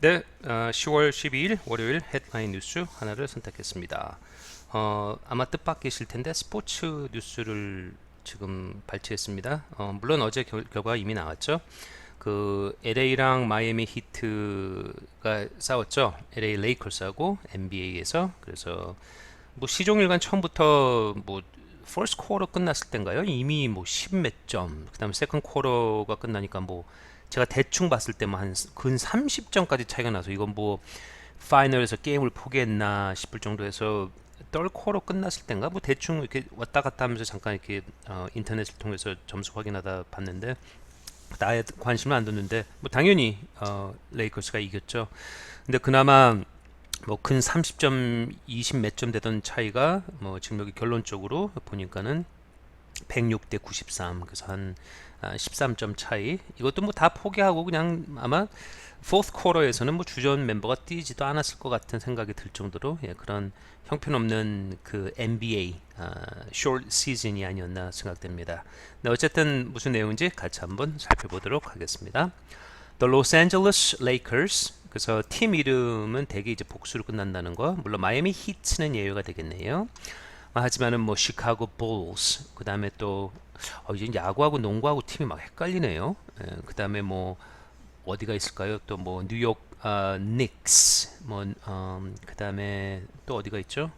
네, 어, 10월 12일 월요일 헤드라인 뉴스 하나를 선택했습니다. 어, 아마 뜻밖이실 텐데 스포츠 뉴스를 지금 발췌했습니다. 어, 물론 어제 결, 결과가 이미 나왔죠. 그 LA랑 마이애미 히트가 싸웠죠. LA 레이커스하고 NBA에서 그래서 뭐 시종일관 처음부터 뭐 퍼스트 쿼터 끝났을 때인가요? 이미 뭐 10몇 점. 그다음에 세컨 쿼터가 끝나니까 뭐 제가 대충 봤을 때만 한 근 30점까지 차이가 나서 이건 뭐 파이널에서 게임을 포기했나 싶을 정도에서 떨 쿼터 끝났을 때인가 뭐 대충 이렇게 왔다 갔다 하면서 잠깐 이렇게 어, 인터넷을 통해서 점수 확인하다 봤는데 나에 관심을 안 뒀는데 뭐 당연히 어, 레이커스가 이겼죠. 근데 그나마 뭐 큰 30점, 20 몇 점 되던 차이가 뭐 지금 여기 결론적으로 보니까는 106대 93 그래서 한 13점 아, 차이 이것도 뭐 다 포기하고 그냥 아마 포스 쿼터에서는 뭐 주전 멤버가 뛰지도 않았을 것 같은 생각이 들 정도로 예, 그런 형편없는 그 NBA 아, short 시즌이 아니었나 생각됩니다. 네, 어쨌든 무슨 내용인지 같이 한번 살펴보도록 하겠습니다. The Los Angeles Lakers 그래서 팀 이름은 대개 이제 복수로 끝난다는 거 물론 마이애미 히트는 예외가 되겠네요. 하지만은 뭐 시카고 볼스 그 다음에 또 어, 이제 야구하고 농구하고 팀이 막 헷갈리네요. 예, 그 다음에 뭐 어디가 있을까요? 또 뭐 뉴욕 어, 닉스 뭐 음, 그 다음에 또 어디가 있죠?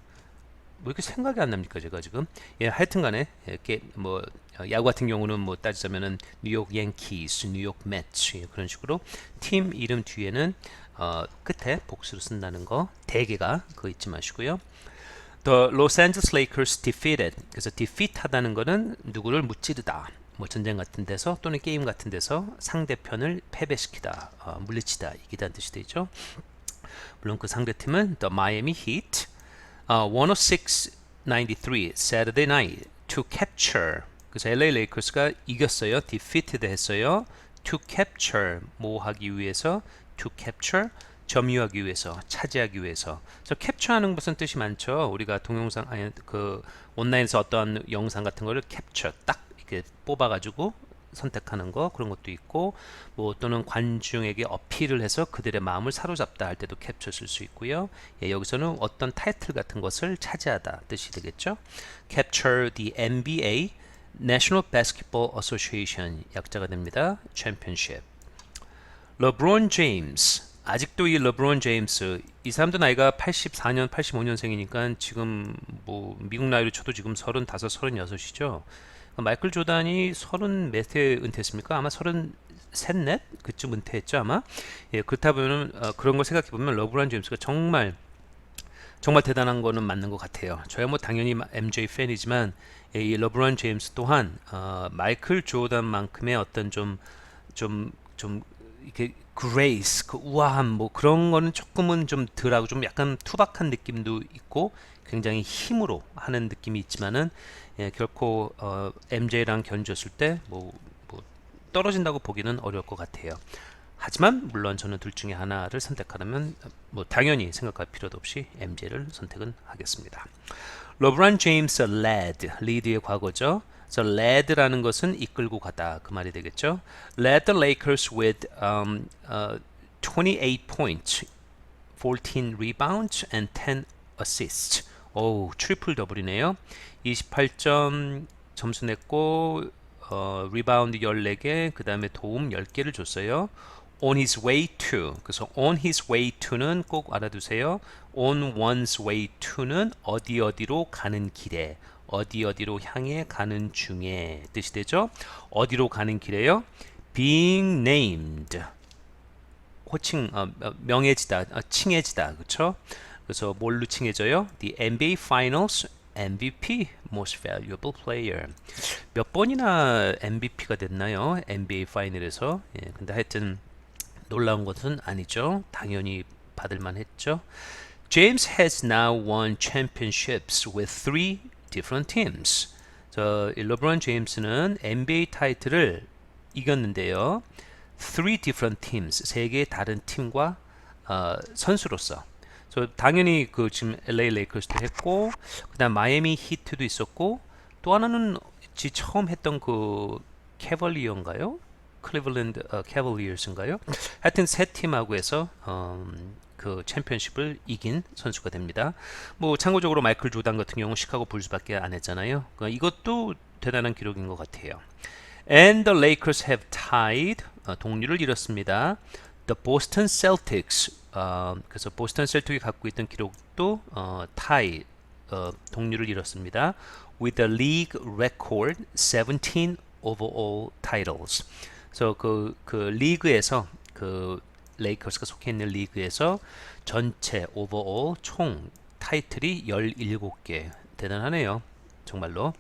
뭐 이렇게 생각이 안 납니까 제가 지금 예 하여튼간에 이렇게 뭐 어, 야구 같은 경우는 뭐 따지자면은 뉴욕 양키스, 뉴욕 매츠 예, 그런 식으로 팀 이름 뒤에는 어, 끝에 복수로 쓴다는 거 대개가 그거 잊지 마시고요. The Los Angeles Lakers defeated. 그래서 defeat하다는 거는 누구를 무찌르다. 뭐 전쟁 같은 데서 또는 게임 같은 데서 상대편을 패배시키다, 어, 물리치다, 이기다는 뜻이 되죠. 물론 그 상대팀은 The Miami Heat, uh, 106-93 Saturday Night to capture. 그래서 LA 레이커스가 이겼어요. defeated 했어요. to capture 뭐 하기 위해서 to capture 점유하기 위해서, 차지하기 위해서. 그래서 캡처하는 것은 뜻이 많죠. 우리가 동영상 아니 그 온라인에서 어떤 영상 같은 거를 캡처 딱 이렇게 뽑아 가지고 선택하는 거 그런 것도 있고 뭐 또는 관중에게 어필을 해서 그들의 마음을 사로잡다 할 때도 캡처 쓸 수 있고요. 예, 여기서는 어떤 타이틀 같은 것을 차지하다 뜻이 되겠죠. Capture the NBA National Basketball Association 약자가 됩니다. Championship. LeBron James 아직도 이 러브론 제임스 이 사람도 나이가 84년 85년생이니까 지금 뭐 미국 나이로 쳐도 지금 35, 36이죠. 마이클 조단이 30몇회 은퇴했습니까? 아마 33, 넷 그쯤 은퇴했죠 아마. 예, 그렇다 보면 어, 그런 걸 생각해 보면 러브론 제임스가 정말 정말 대단한 거는 맞는 것 같아요. 저야 뭐 당연히 MJ 팬이지만 예, 이 러브론 제임스 또한 어, 마이클 조단만큼의 어떤 좀 좀, 좀 이렇게 그레이스, 그 우아함 뭐 그런 거는 조금은 좀 덜하고 좀 약간 투박한 느낌도 있고 굉장히 힘으로 하는 느낌이 있지만은 예, 결코 어, MJ랑 견주었을 때뭐 뭐 떨어진다고 보기는 어려울 것 같아요. 하지만 물론 저는 둘 중에 하나를 선택하려면 뭐 당연히 생각할 필요도 없이 MJ를 선택은 하겠습니다. 러브란 제임스 led, lead의 과거죠. 그래서 led라는 것은 이끌고 가다 그 말이 되겠죠. led the Lakers with um, uh, 28 points, 14 rebounds and 10 assists. 오, 트리플 더블이네요. 28점 점수 냈고 어, 리바운드 14개, 그 다음에 도움 10개를 줬어요. On his way to. 그래서 on his way to는 꼭 알아두세요. on one's way to는 어디 어디로 가는 길에 어디 어디로 향해 가는 중에 뜻이 되죠. 어디로 가는 길에요? being named 호칭 어, 명예지다 어, 칭해지다 그렇죠? 그래서 뭘로 칭해져요? The NBA Finals MVP Most Valuable Player 몇 번이나 MVP가 됐나요? NBA 파이널에서 예, 근데 하여튼 놀라운 것은 아니죠. 당연히 받을만 했죠. James has now won championships with three different teams. 저 러브론 제임스는 NBA 타이틀을 이겼는데요. Three different teams, 세 개의 다른 팀과 어, 선수로서. 저 당연히 그 지금 LA 레이커스도 했고, 그다음 마이애미 히트도 있었고, 또 하나는 지 처음 했던 그 캐벌리어인가요? 클리블랜드 어, 캐벌리어스인가요? 하여튼 세 팀하고 해서 음, 그 챔피언십을 이긴 선수가 됩니다. 뭐 참고적으로 마이클 조단 같은 경우 시카고 불스밖에 안 했잖아요. 그러니까 이것도 대단한 기록인 것 같아요. And the Lakers have tied 어, 동률을 이뤘습니다. The Boston Celtics 어, 그래서 보스턴 셀틱이 갖고 있던 기록도 어, 타이 어, 동률을 이뤘습니다. With the league record 17 overall titles. 그래서 그, 그 리그에서 그 레이커스가 속해 있는 리그에서 전체 오버all 총 타이틀이 17개 대단하네요. 정말로.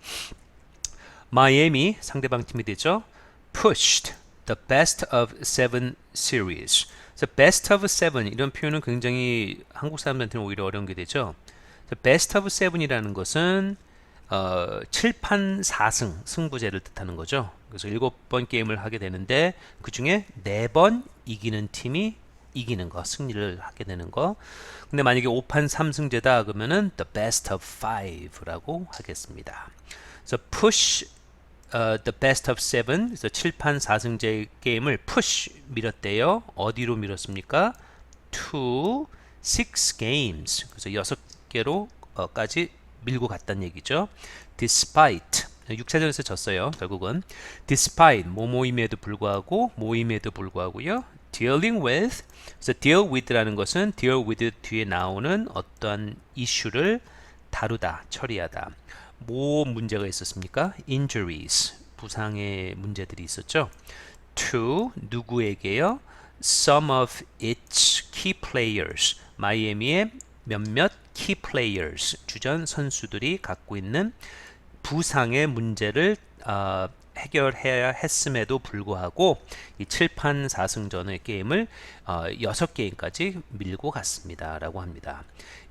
마이애미 상대방 팀이 되죠. pushed the best of seven series. 그래서 best of seven 이런 표현은 굉장히 한국 사람들한테는 오히려 어려운 게 되죠. best of seven이라는 것은 어, 7판 4승 승부제를 뜻하는 거죠. 그래서 7번 게임을 하게 되는데 그 중에 4번 이기는 팀이 이기는 거, 승리를 하게 되는 거. 근데 만약에 5판 3승제다 그러면은 the best of 5라고 하겠습니다. 그래서 push 어, the best of seven, 그래서 7판 4승제 게임을 push 밀었대요. 어디로 밀었습니까? to six games. 그래서 여섯 개로까지 밀고 갔다는 얘기죠. despite 6차전에서 졌어요. 결국은 despite 모모임에도 불구하고 모임에도 불구하고요. dealing with 그래서 deal with라는 것은 deal with 뒤에 나오는 어떠한 이슈를 다루다, 처리하다. 뭐 문제가 있었습니까? injuries 부상의 문제들이 있었죠. to 누구에게요? some of its key players 마이애미의 몇몇 key players 주전 선수들이 갖고 있는 부상의 문제를 어, 해결해야 했음에도 불구하고 이 7판 4승전의 게임을 어, 6게임까지 밀고 갔습니다 라고 합니다.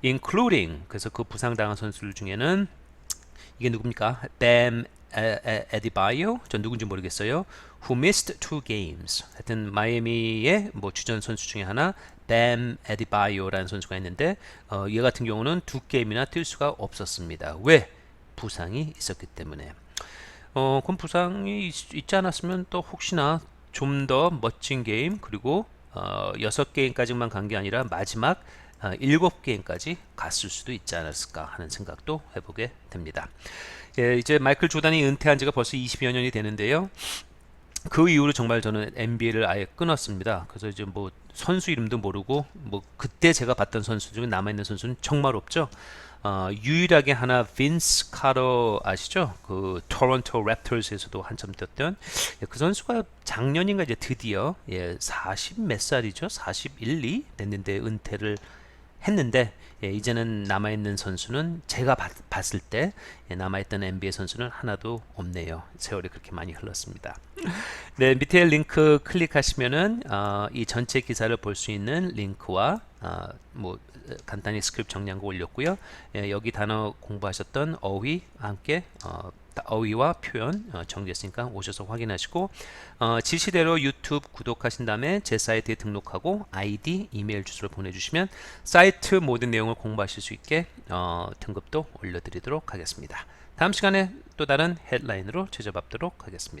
including 그래서 그 부상당한 선수들 중에는 이게 누굽니까? Bam Adebayo 전 누군지 모르겠어요. Who missed two games. 하여튼 마이애미의 뭐 주전 선수 중에 하나 Bam Adebayo라는 선수가 있는데 어, 얘 같은 경우는 두 게임이나 뛸 수가 없었습니다. 왜? 부상이 있었기 때문에. 어, 그럼 부상이 있, 있지 않았으면 또 혹시나 좀 더 멋진 게임 그리고 어, 6게임까지만 간 게 아니라 마지막 어, 7게임까지 갔을 수도 있지 않았을까 하는 생각도 해보게 됩니다. 예, 이제 마이클 조단이 은퇴한 지가 벌써 20여 년이 되는데요. 그 이후로 정말 저는 NBA를 아예 끊었습니다. 그래서 이제 뭐 선수 이름도 모르고 뭐 그때 제가 봤던 선수 중에 남아 있는 선수는 정말 없죠. 어, 유일하게 하나 빈스 카러 아시죠? 그 토론토 랩터스에서도 한참 뛰었던 예, 그 선수가 작년인가 이제 드디어 예, 40 몇 살이죠? 41, 2 됐는데 은퇴를 했는데 예, 이제는 남아있는 선수는 제가 봤, 봤을 때 예, 남아있던 NBA 선수는 하나도 없네요. 세월이 그렇게 많이 흘렀습니다. 네, 밑에 링크 클릭하시면은 어, 이 전체 기사를 볼 수 있는 링크와 어, 뭐 간단히 스크립트 정리한 거 올렸고요. 예, 여기 단어 공부하셨던 어휘 함께 어, 어휘와 표현 어, 정리했으니까 오셔서 확인하시고 어, 지시대로 유튜브 구독하신 다음에 제 사이트에 등록하고 아이디, 이메일 주소를 보내주시면 사이트 모든 내용을 공부하실 수 있게 어, 등급도 올려드리도록 하겠습니다. 다음 시간에 또 다른 헤드라인으로 찾아뵙도록 하겠습니다.